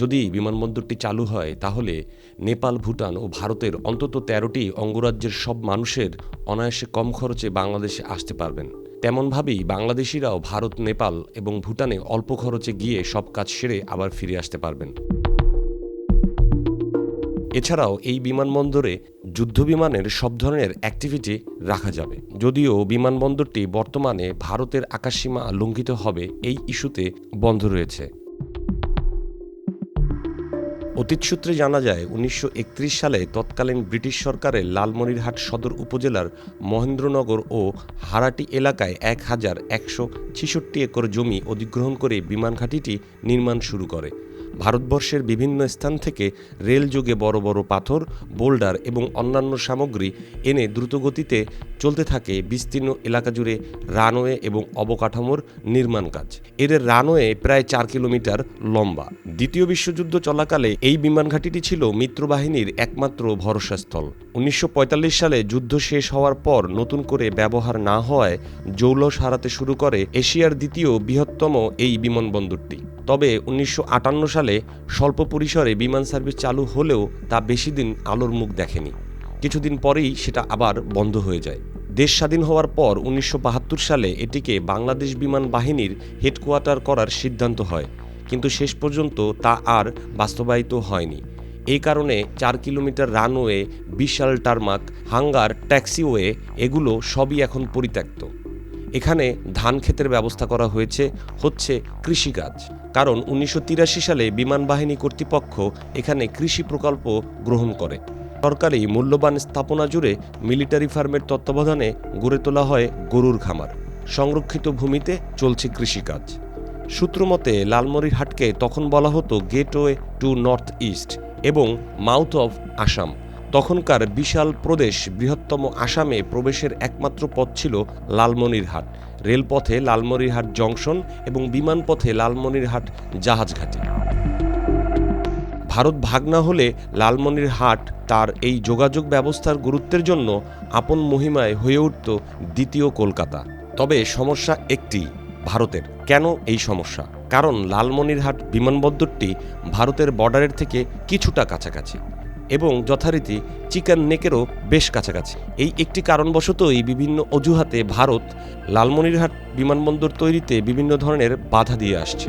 যদি বিমানবন্দরটি চালু হয়, তাহলে নেপাল, ভুটান ও ভারতের অন্তত তেরোটি অঙ্গরাজ্যের সব মানুষের অনায়াসে কম খরচে বাংলাদেশে আসতে পারবেন। তেমনভাবেই বাংলাদেশিরাও ভারত, নেপাল এবং ভুটানে অল্প খরচে গিয়ে সব কাজ সেরে আবার ফিরে আসতে পারবেন। এছাড়াও এই বিমানবন্দরে যুদ্ধবিমানের সব ধরনের অ্যাক্টিভিটি রাখা যাবে। যদিও বিমানবন্দরটি বর্তমানে ভারতের আকাশসীমা লঙ্ঘিত হবে, এই ইস্যুতে বন্ধ রয়েছে। অতীত সূত্রে জানা যায়, উনিশশো একত্রিশ সালে তৎকালীন ব্রিটিশ সরকারের লালমনিরহাট সদর উপজেলার মহেন্দ্রনগর ও হারাটি এলাকায় এক হাজার একশো ছেষট্টি একর জমি অধিগ্রহণ করে বিমান ঘাঁটিটি নির্মাণ শুরু করে। ভারতবর্ষের বিভিন্ন স্থান থেকে রেল যোগে বড় বড় পাথর, বোল্ডার এবং অন্যান্য সামগ্রী এনে দ্রুতগতিতে চলতে থাকে বিস্তীর্ণ এলাকা জুড়ে রানওয়ে এবং অবকাঠামোর নির্মাণ কাজ। এর রানওয়ে প্রায় চার কিলোমিটার লম্বা। দ্বিতীয় বিশ্বযুদ্ধ চলাকালে এই বিমান ঘাঁটিটি ছিল মিত্রবাহিনীর একমাত্র ভরসাস্থল। উনিশশো পঁয়তাল্লিশ সালে যুদ্ধ শেষ হওয়ার পর নতুন করে ব্যবহার না হওয়ায় জৌলস হারাতে শুরু করে এশিয়ার দ্বিতীয় বৃহত্তম এই বিমানবন্দরটি। তবে উনিশশো আটান্ন সালে স্বল্প পরিসরে বিমান সার্ভিস চালু হলেও তা বেশি দিন আলোর মুখ দেখেনি। কিছুদিন পরেই সেটা আবার বন্ধ হয়ে যায়। দেশ স্বাধীন হওয়ার পর উনিশশো বাহাত্তর সালে এটিকে বাংলাদেশ বিমান বাহিনীর হেডকোয়ার্টার করার সিদ্ধান্ত হয়। কিন্তু শেষ পর্যন্ত তা আর বাস্তবায়িত হয়নি। এই কারণে চার কিলোমিটার রানওয়ে, বিশাল টারমাক, হাঙ্গার, ট্যাক্সিওয়ে এগুলো সবই এখন পরিত্যক্ত। এখানে ধান ক্ষেতের ব্যবস্থা করা হয়েছে, হচ্ছে কৃষিকাজ। কারণ উনিশশো তিরাশি সালে বিমান বাহিনী কর্তৃপক্ষ এখানে কৃষি প্রকল্প গ্রহণ করে। সরকারি মূল্যবান স্থাপনা জুড়ে মিলিটারি ফার্মের তত্ত্বাবধানে গড়ে তোলা হয় গরুর খামার। সংরক্ষিত ভূমিতে চলছে কৃষিকাজ। সূত্রমতে লালমনিরহাটকে তখন বলা হতো গেটওয়ে টু নর্থ ইস্ট এবং মাউথ অফ আসাম তখনকার বিশাল প্রদেশ বৃহত্তম আসামে প্রবেশের একমাত্র পথ ছিল লালমনিরহাট। রেলপথে লালমনিরহাট জংশন এবং বিমানপথে লালমনিরহাট জাহাজঘাটে। ভারত ভাগ না হলে লালমনিরহাট তার এই যোগাযোগ ব্যবস্থার গুরুত্বের জন্য আপন মহিমায় হয়ে উঠত দ্বিতীয় কলকাতা। তবে সমস্যা একটি, ভারতের। কেন এই সমস্যা? কারণ লালমনিরহাট বিমানবন্দরটি ভারতের বর্ডারের থেকে কিছুটা কাছাকাছি। এবং যথারীতি চিকেন নেকেরও বেশ কাছাকাছি। এই একটি কারণবশতই বিভিন্ন অজুহাতে ভারত লালমনিরহাট বিমানবন্দর তৈরিতে বিভিন্ন ধরনের বাধা দিয়ে আসছে।